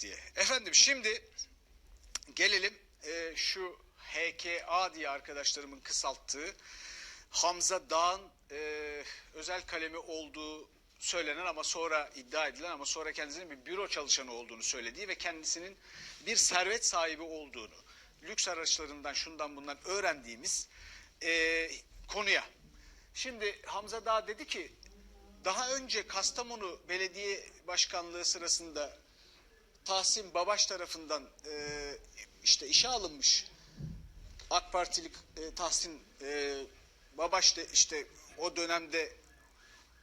diye. Efendim şimdi gelelim e, şu HKA diye arkadaşlarımın kısalttığı Hamza Dağ'ın e, özel kalemi olduğu söylenen ama sonra iddia edilen ama sonra kendisinin bir büro çalışanı olduğunu söylediği ve kendisinin bir servet sahibi olduğunu lüks araçlarından şundan bundan öğrendiğimiz e, konuya. Şimdi Hamza Dağ dedi ki daha önce Kastamonu Belediye Başkanlığı sırasında Tahsin Babaş tarafından e, işte işe alınmış AK Partilik e, Tahsin e, Babaş da işte o dönemde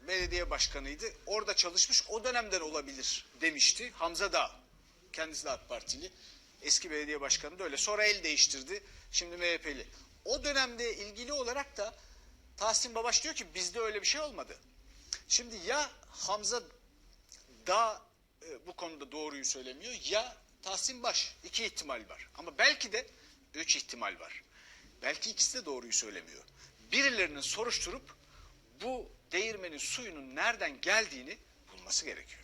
belediye başkanıydı. Orada çalışmış o dönemden olabilir demişti Hamza Dağ. Kendisi de AK Partili. Eski belediye başkanı da öyle. Sonra el değiştirdi. Şimdi MHP'li. O dönemde ilgili olarak da Tahsin Babaş diyor ki bizde öyle bir şey olmadı. Şimdi ya Hamza Dağ e, bu konuda doğruyu söylemiyor ya Tahsin Baş. iki ihtimal var. Ama belki de üç ihtimal var. Belki ikisi de doğruyu söylemiyor. Birilerinin soruşturup bu değirmenin suyunun nereden geldiğini bulması gerekiyor.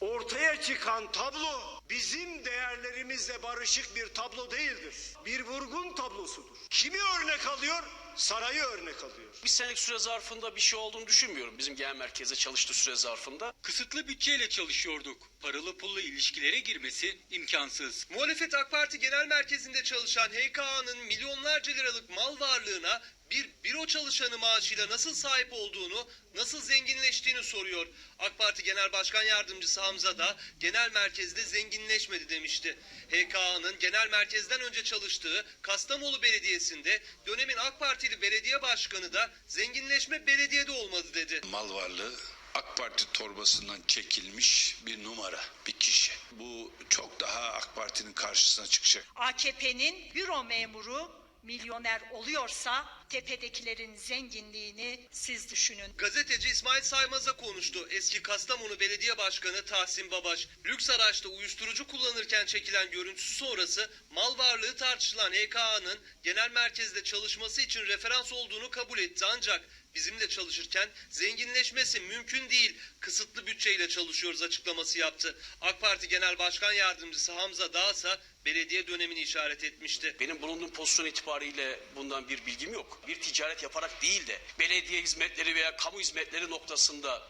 Ortaya çıkan tablo bizim değerlerimizle barışık bir tablo değildir. Bir vurgun tablosudur. Kimi örnek alıyor? Sarayı örnek alıyor. Bir senelik süre zarfında bir şey olduğunu düşünmüyorum bizim genel merkezde çalıştığı süre zarfında. Kısıtlı bütçeyle çalışıyorduk. Paralı pullu ilişkilere girmesi imkansız. Muhalefet AK Parti Genel Merkezi'nde çalışan HKA'nın milyonlarca liralık mal varlığına bir büro çalışanı maaşıyla nasıl sahip olduğunu, nasıl zenginleştiğini soruyor. AK Parti Genel Başkan Yardımcısı Hamza da genel merkezde zenginleşmedi demişti. HKA'nın genel merkezden önce çalıştığı Kastamonu Belediyesi'nde dönemin AK Partili belediye başkanı da zenginleşme belediyede olmadı dedi. mal varlığı AK Parti torbasından çekilmiş bir numara, bir kişi. Bu çok daha AK Parti'nin karşısına çıkacak. AKP'nin büro memuru milyoner oluyorsa tepedekilerin zenginliğini siz düşünün. Gazeteci İsmail Saymaz'a konuştu. Eski Kastamonu Belediye Başkanı Tahsin Babaş. Lüks araçta uyuşturucu kullanırken çekilen görüntüsü sonrası mal varlığı tartışılan HKA'nın genel merkezde çalışması için referans olduğunu kabul etti. Ancak bizimle çalışırken zenginleşmesi mümkün değil. Kısıtlı bütçeyle çalışıyoruz açıklaması yaptı. AK Parti Genel Başkan Yardımcısı Hamza Dağ ise belediye dönemini işaret etmişti. Benim bulunduğum pozisyon itibariyle bundan bir bilgim yok. Bir ticaret yaparak değil de belediye hizmetleri veya kamu hizmetleri noktasında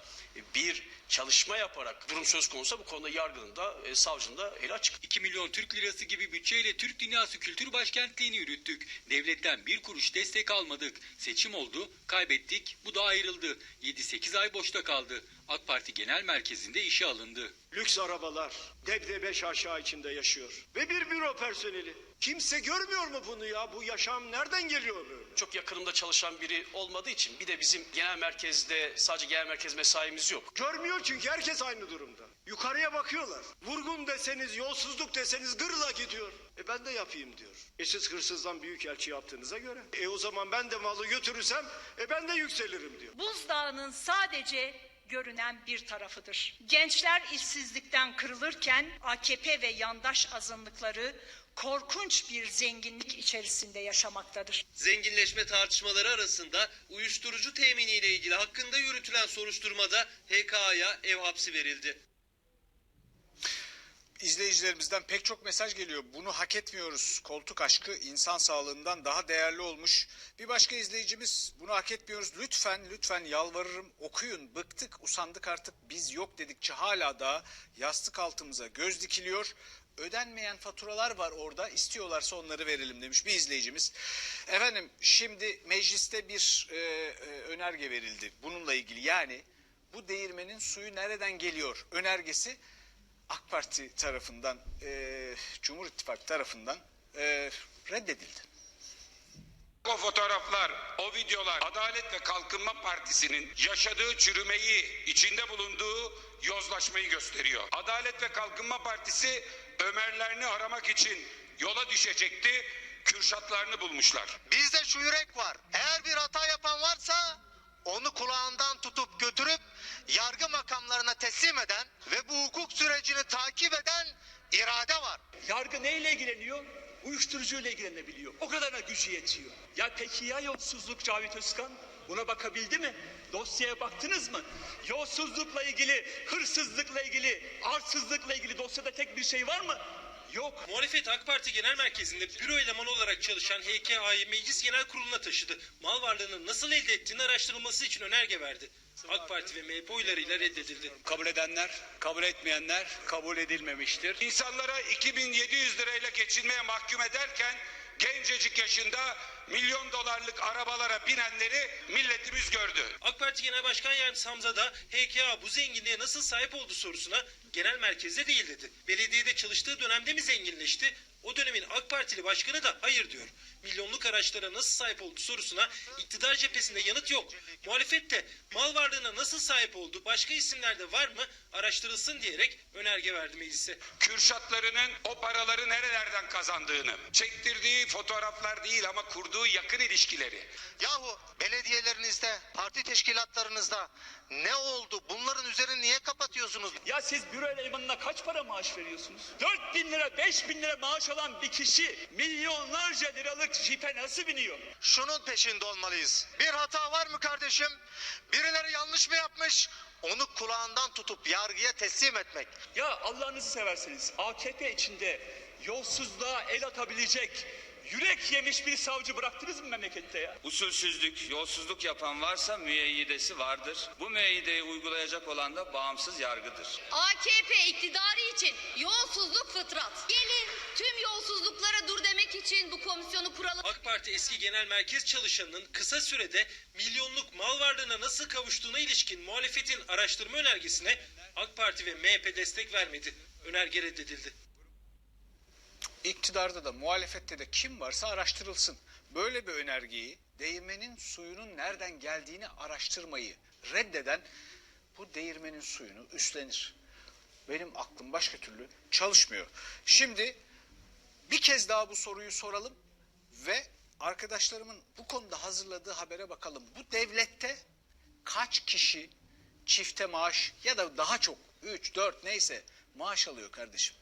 bir çalışma yaparak durum söz konusu bu konuda yargının da e, savcının da eli açık. 2 milyon Türk lirası gibi bütçeyle Türk Dünyası Kültür Başkentliğini yürüttük. Devletten bir kuruş destek almadık. Seçim oldu, kaybettik, bu da ayrıldı. 7-8 ay boşta kaldı. AK Parti Genel Merkezi'nde işe alındı. Lüks arabalar, debdebe şaşa içinde yaşıyor. Ve bir büro personeli. Kimse görmüyor mu bunu ya? Bu yaşam nereden geliyor böyle? Çok yakınımda çalışan biri olmadığı için bir de bizim genel merkezde sadece genel merkez mesaimiz yok. Görmüyor çünkü herkes aynı durumda. Yukarıya bakıyorlar. Vurgun deseniz, yolsuzluk deseniz gırla gidiyor. E ben de yapayım diyor. E siz hırsızdan büyük elçi yaptığınıza göre. E o zaman ben de malı götürürsem e ben de yükselirim diyor. Buzdağının sadece görünen bir tarafıdır. Gençler işsizlikten kırılırken AKP ve yandaş azınlıkları korkunç bir zenginlik içerisinde yaşamaktadır. Zenginleşme tartışmaları arasında uyuşturucu teminiyle ilgili hakkında yürütülen soruşturmada HKA'ya ev hapsi verildi. İzleyicilerimizden pek çok mesaj geliyor. Bunu hak etmiyoruz. Koltuk aşkı insan sağlığından daha değerli olmuş. Bir başka izleyicimiz bunu hak etmiyoruz. Lütfen lütfen yalvarırım okuyun. Bıktık usandık artık biz yok dedikçe hala da yastık altımıza göz dikiliyor. Ödenmeyen faturalar var orada istiyorlarsa onları verelim demiş bir izleyicimiz. Efendim şimdi mecliste bir e, e, önerge verildi bununla ilgili. Yani bu değirmenin suyu nereden geliyor önergesi AK Parti tarafından, e, Cumhur İttifakı tarafından e, reddedildi. O fotoğraflar, o videolar Adalet ve Kalkınma Partisi'nin yaşadığı çürümeyi, içinde bulunduğu yozlaşmayı gösteriyor. Adalet ve Kalkınma Partisi Ömerlerini aramak için yola düşecekti. Kürşatlarını bulmuşlar. Bizde şu yürek var. Eğer bir hata yapan varsa onu kulağından tutup götürüp yargı makamlarına teslim eden ve bu hukuk sürecini takip eden irade var. Yargı neyle ilgileniyor? Uyuşturucuyla ilgilenebiliyor. O kadarına gücü yetiyor. Ya peki ya yolsuzluk Cavit Özkan? Buna bakabildi mi? Dosyaya baktınız mı? Yolsuzlukla ilgili, hırsızlıkla ilgili, arsızlıkla ilgili dosyada tek bir şey var mı? Yok. Muhalefet AK Parti Genel Merkezi'nde büro elemanı olarak çalışan HKA'yı Meclis Genel Kurulu'na taşıdı. Mal varlığını nasıl elde ettiğini araştırılması için önerge verdi. AK Parti ve MHP oylarıyla reddedildi. Kabul edenler, kabul etmeyenler kabul edilmemiştir. İnsanlara 2700 lirayla geçinmeye mahkum ederken gencecik yaşında milyon dolarlık arabalara binenleri milletimiz gördü. AK Parti Genel Başkan Yardımcısı Hamza da HKA bu zenginliğe nasıl sahip oldu sorusuna genel merkezde değil dedi. Belediyede çalıştığı dönemde mi zenginleşti? O dönemin AK Partili başkanı da hayır diyor. Milyonluk araçlara nasıl sahip oldu sorusuna iktidar cephesinde yanıt yok. Muhalefet de mal varlığına nasıl sahip oldu başka isimlerde var mı araştırılsın diyerek önerge verdi meclise. Kürşatlarının o paraları nerelerden kazandığını, çektirdiği fotoğraflar değil ama kurduğu yakın ilişkileri, Yahu belediyelerinizde, parti teşkilatlarınızda ne oldu? Bunların üzerini niye kapatıyorsunuz? Ya siz büro elemanına kaç para maaş veriyorsunuz? 4 bin lira, 5 bin lira maaş alan bir kişi milyonlarca liralık jipe nasıl biniyor? Şunun peşinde olmalıyız. Bir hata var mı kardeşim? Birileri yanlış mı yapmış? Onu kulağından tutup yargıya teslim etmek. Ya Allah'ınızı severseniz AKP içinde yolsuzluğa el atabilecek, yürek yemiş bir savcı bıraktınız mı memlekette ya? Usulsüzlük, yolsuzluk yapan varsa müeyyidesi vardır. Bu müeyyideyi uygulayacak olan da bağımsız yargıdır. AKP iktidarı için yolsuzluk fıtrat. Gelin tüm yolsuzluklara dur demek için bu komisyonu kuralım. AK Parti eski genel merkez çalışanının kısa sürede milyonluk mal varlığına nasıl kavuştuğuna ilişkin muhalefetin araştırma önergesine AK Parti ve MHP destek vermedi. Önerge reddedildi. İktidarda da muhalefette de kim varsa araştırılsın. Böyle bir önergeyi değirmenin suyunun nereden geldiğini araştırmayı reddeden bu değirmenin suyunu üstlenir. Benim aklım başka türlü çalışmıyor. Şimdi bir kez daha bu soruyu soralım ve arkadaşlarımın bu konuda hazırladığı habere bakalım. Bu devlette kaç kişi çifte maaş ya da daha çok 3 4 neyse maaş alıyor kardeşim?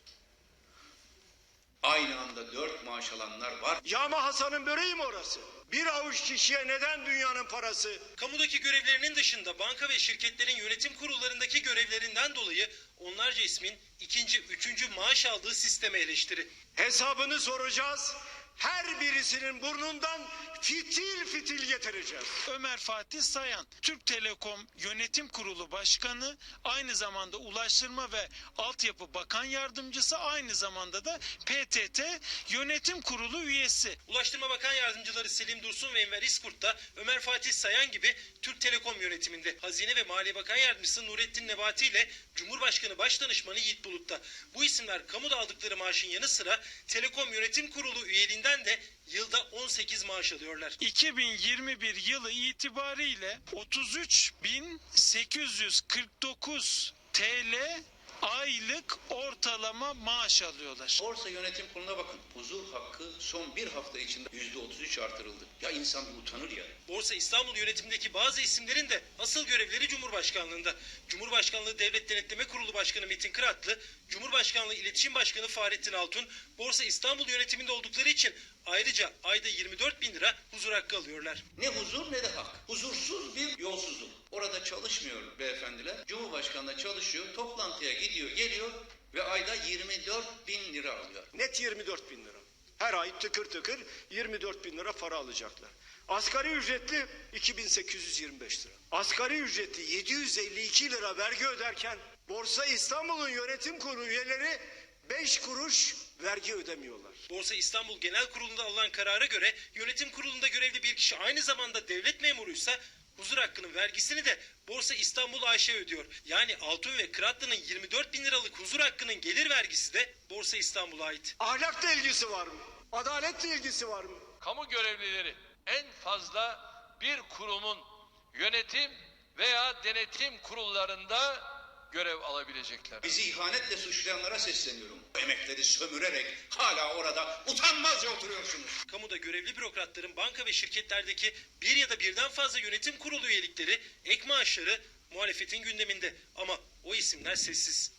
Aynı anda dört maaş alanlar var. Yağma Hasan'ın böreği mi orası? Bir avuç kişiye neden dünyanın parası? Kamudaki görevlerinin dışında banka ve şirketlerin yönetim kurullarındaki görevlerinden dolayı onlarca ismin ikinci, üçüncü maaş aldığı sisteme eleştiri. Hesabını soracağız. Her birisinin burnundan fitil fitil getireceğiz. Ömer Fatih Sayan, Türk Telekom Yönetim Kurulu Başkanı, aynı zamanda Ulaştırma ve Altyapı Bakan Yardımcısı, aynı zamanda da PTT Yönetim Kurulu üyesi. Ulaştırma Bakan Yardımcıları Selim Dursun ve Enver İskurt da Ömer Fatih Sayan gibi Türk Telekom yönetiminde. Hazine ve Maliye Bakan Yardımcısı Nurettin Nebati ile Cumhurbaşkanı Başdanışmanı Yiğit Bulut'ta. Bu isimler kamuda aldıkları maaşın yanı sıra Telekom Yönetim Kurulu üyeliğinden de yılda 18 maaş alıyorlar. 2021 yılı itibariyle 33.849 TL aylık ortalama maaş alıyorlar. Borsa yönetim kuruluna bakın. Huzur hakkı son bir hafta içinde yüzde 33 artırıldı. Ya insan bir utanır ya. Borsa İstanbul yönetimindeki bazı isimlerin de asıl görevleri Cumhurbaşkanlığında. Cumhurbaşkanlığı Devlet Denetleme Kurulu Başkanı Metin Kıratlı, Cumhurbaşkanlığı İletişim Başkanı Fahrettin Altun, Borsa İstanbul yönetiminde oldukları için ayrıca ayda 24 bin lira huzur hakkı alıyorlar. Ne huzur ne de hak. Huzursuz bir yolsuzluk. Orada çalışmıyor beyefendiler. Cumhurbaşkanı çalışıyor, toplantıya gidiyor, geliyor ve ayda 24 bin lira alıyor. Net 24 bin lira. Her ay tıkır tıkır 24 bin lira para alacaklar. Asgari ücretli 2825 lira. Asgari ücretli 752 lira vergi öderken Borsa İstanbul'un yönetim kurulu üyeleri 5 kuruş vergi ödemiyorlar. Borsa İstanbul Genel Kurulu'nda alınan karara göre yönetim kurulunda görevli bir kişi aynı zamanda devlet memuruysa huzur hakkının vergisini de Borsa İstanbul AŞ ödüyor. Yani Altun ve Kıratlı'nın 24 bin liralık huzur hakkının gelir vergisi de Borsa İstanbul'a ait. Ahlakla ilgisi var mı? Adaletle ilgisi var mı? Kamu görevlileri en fazla bir kurumun yönetim veya denetim kurullarında görev alabilecekler. Bizi ihanetle suçlayanlara sesleniyorum. Emekleri sömürerek hala orada utanmazca oturuyorsunuz. Kamuda görevli bürokratların banka ve şirketlerdeki bir ya da birden fazla yönetim kurulu üyelikleri, ek maaşları muhalefetin gündeminde. Ama o isimler sessiz.